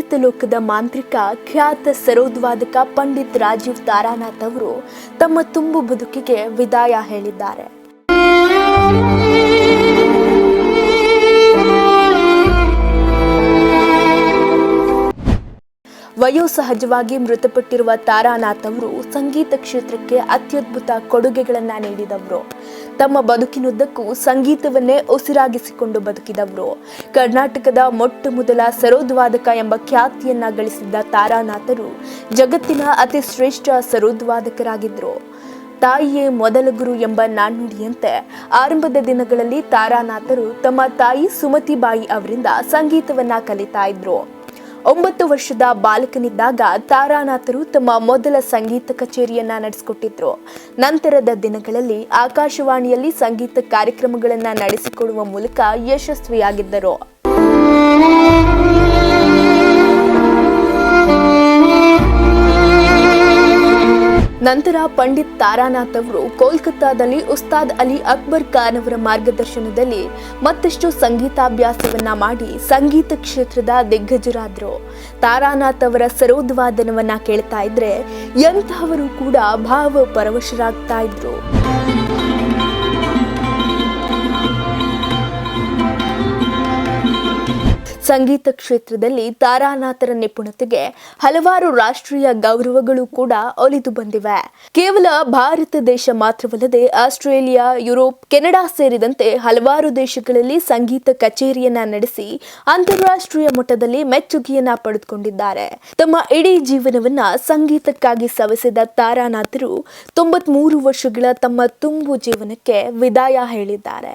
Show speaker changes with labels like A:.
A: ಸಂಗೀತ ಲೋಕದ ಮಾಂತ್ರಿಕ ಖ್ಯಾತ ಸರೋದ್ವಾದಕ ಪಂಡಿತ್ ರಾಜೀವ್ ತಾರಾನಾಥ್ ಅವರು ತಮ್ಮ ತುಂಬು ಬದುಕಿಗೆ ವಿದಾಯ ಹೇಳಿದ್ದಾರೆ. ವಯೋಸಹಜವಾಗಿ ಮೃತಪಟ್ಟಿರುವ ತಾರಾನಾಥ್ ಅವರು ಸಂಗೀತ ಕ್ಷೇತ್ರಕ್ಕೆ ಅತ್ಯದ್ಭುತ ಕೊಡುಗೆಗಳನ್ನು ನೀಡಿದವರು. ತಮ್ಮ ಬದುಕಿನುದ್ದಕ್ಕೂ ಸಂಗೀತವನ್ನೇ ಉಸಿರಾಗಿಸಿಕೊಂಡು ಬದುಕಿದವರು. ಕರ್ನಾಟಕದ ಮೊಟ್ಟ ಮೊದಲ ಸರೋದ್ವಾದಕ ಎಂಬ ಖ್ಯಾತಿಯನ್ನ ಗಳಿಸಿದ್ದ ತಾರಾನಾಥರು ಜಗತ್ತಿನ ಅತಿ ಶ್ರೇಷ್ಠ ಸರೋದ್ವಾದಕರಾಗಿದ್ದರು ತಾಯಿಯೇ ಮೊದಲ ಗುರು ಎಂಬ ನಾಣ್ಣುಡಿಯಂತೆ ಆರಂಭದ ದಿನಗಳಲ್ಲಿ ತಾರಾನಾಥರು ತಮ್ಮ ತಾಯಿ ಸುಮತಿಬಾಯಿ ಅವರಿಂದ ಸಂಗೀತವನ್ನ ಕಲಿತಾ ಇದ್ರು. ಒಂಬತ್ತು ವರ್ಷದ ಬಾಲಕನಿದ್ದಾಗ ತಾರಾನಾಥರು ತಮ್ಮ ಮೊದಲ ಸಂಗೀತ ಕಚೇರಿಯನ್ನ ನಡೆಸಿಕೊಟ್ಟಿದ್ರು. ನಂತರದ ದಿನಗಳಲ್ಲಿ ಆಕಾಶವಾಣಿಯಲ್ಲಿ ಸಂಗೀತ ಕಾರ್ಯಕ್ರಮಗಳನ್ನ ನಡೆಸಿಕೊಡುವ ಮೂಲಕ ಯಶಸ್ವಿಯಾಗಿದ್ದರು. ನಂತರ ಪಂಡಿತ್ ತಾರಾನಾಥ್ ಅವರು ಕೋಲ್ಕತ್ತಾದಲ್ಲಿ ಉಸ್ತಾದ್ ಅಲಿ ಅಕ್ಬರ್ ಖಾನ್ ಅವರ ಮಾರ್ಗದರ್ಶನದಲ್ಲಿ ಮತ್ತಷ್ಟು ಸಂಗೀತಾಭ್ಯಾಸವನ್ನ ಮಾಡಿ ಸಂಗೀತ ಕ್ಷೇತ್ರದ ದಿಗ್ಗಜರಾದರು. ತಾರಾನಾಥ್ ಅವರ ಸರೋದ್ವಾದನವನ್ನ ಕೇಳ್ತಾ ಇದ್ರೆ ಎಂತಹವರು ಕೂಡ ಭಾವ ಪರವಶರಾಗ್ತಾ ಇದ್ರು. ಸಂಗೀತ ಕ್ಷೇತ್ರದಲ್ಲಿ ತಾರಾನಾಥರ ನಿಪುಣತೆಗೆ ಹಲವಾರು ರಾಷ್ಟ್ರೀಯ ಗೌರವಗಳು ಕೂಡ ಒಲಿದು ಬಂದಿವೆ. ಕೇವಲ ಭಾರತ ದೇಶ ಮಾತ್ರವಲ್ಲದೆ ಆಸ್ಟ್ರೇಲಿಯಾ, ಯುರೋಪ್, ಕೆನಡಾ ಸೇರಿದಂತೆ ಹಲವಾರು ದೇಶಗಳಲ್ಲಿ ಸಂಗೀತ ಕಚೇರಿಯನ್ನ ನಡೆಸಿ ಅಂತಾರಾಷ್ಟ್ರೀಯ ಮಟ್ಟದಲ್ಲಿ ಮೆಚ್ಚುಗೆಯನ್ನ ಪಡೆದುಕೊಂಡಿದ್ದಾರೆ. ತಮ್ಮ ಇಡೀ ಜೀವನವನ್ನ ಸಂಗೀತಕ್ಕಾಗಿ ಸವೆಸಿದ ತಾರಾನಾಥರು ತೊಂಬತ್ಮೂರು ವರ್ಷಗಳ ತಮ್ಮ ತುಂಬು ಜೀವನಕ್ಕೆ ವಿದಾಯ ಹೇಳಿದ್ದಾರೆ.